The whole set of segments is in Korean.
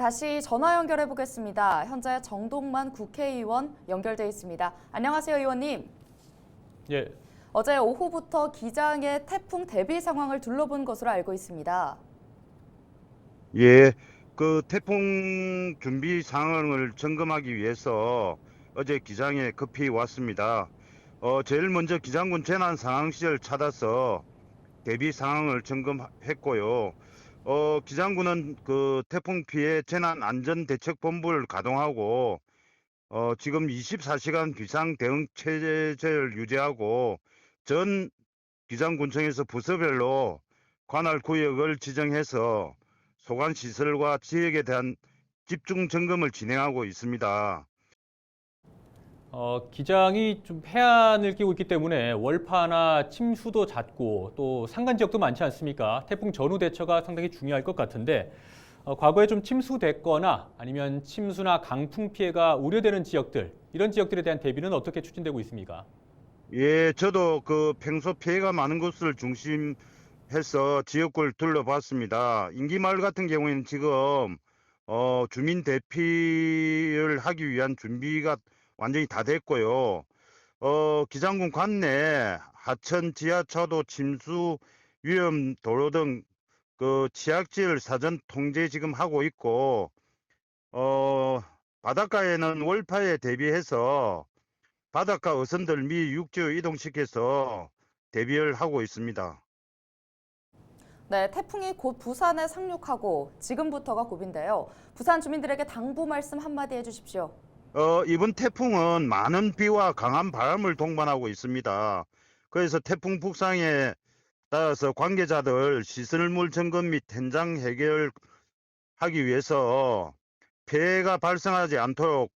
다시 전화 연결해 보겠습니다. 현재 정동만 국회의원 연결돼 있습니다. 안녕하세요, 의원님. 예, 어제 오후부터 기장의 태풍 대비 상황을 둘러본 것으로 알고 있습니다. 예, 그 태풍 준비 상황을 점검하기 위해서 어제 기장에 급히 왔습니다. 어, 제일 먼저 기장군 재난 상황 시절 찾아서 대비 상황을 점검했고요. 어, 기장군은 그 태풍 피해 재난 안전 대책 본부를 가동하고 어, 지금 24시간 비상 대응 체제를 유지하고 전 기장군청에서 부서별로 관할 구역을 지정해서 소관 시설과 지역에 대한 집중 점검을 진행하고 있습니다. 어, 기장이 좀 해안을 끼고 있기 때문에 월파나 침수도 잦고 또 산간 지역도 많지 않습니까? 태풍 전후 대처가 상당히 중요할 것 같은데 어, 과거에 좀 침수됐거나 아니면 침수나 강풍 피해가 우려되는 지역들 이런 지역들에 대한 대비는 어떻게 추진되고 있습니까? 예, 저도 그 평소 피해가 많은 곳을 중심해서 지역구를 둘러봤습니다. 인기마을 같은 경우에는 지금 어, 주민 대피를 하기 위한 준비가 완전히 다 됐고요. 어, 기장군 관내 하천 지하차도 침수 위험 도로 등그 취약지를 사전 통제 지금 하고 있고 어, 바닷가에는 월파에 대비해서 바닷가 어선들 미 육지로 이동시켜서 대비를 하고 있습니다. 네, 태풍이 곧 부산에 상륙하고 지금부터가 고비인데요. 부산 주민들에게 당부 말씀 한마디 해주십시오. 어, 이번 태풍은 많은 비와 강한 바람을 동반하고 있습니다. 그래서 태풍 북상에 따라서 관계자들 시설물 점검 및 현장 해결 하기 위해서 피해가 발생하지 않도록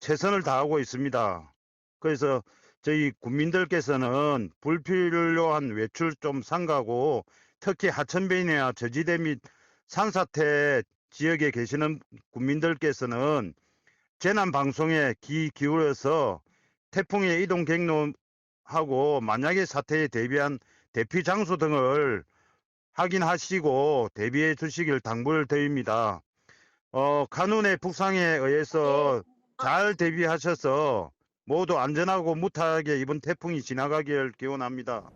최선을 다하고 있습니다. 그래서 저희 국민들께서는 불필요한 외출 좀 삼가고 특히 하천변이나 저지대 및 산사태 지역에 계시는 국민들께서는 재난 방송에 귀 기울여서 태풍의 이동 경로하고 만약에 사태에 대비한 대피 장소 등을 확인하시고 대비해 주시길 당부를 드립니다. 어, 간운의 북상에 의해서 잘 대비하셔서 모두 안전하고 무탈하게 이번 태풍이 지나가길 기원합니다.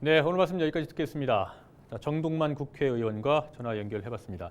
네, 오늘 말씀 여기까지 듣겠습니다. 자, 정동만 국회의원과 전화 연결해봤습니다.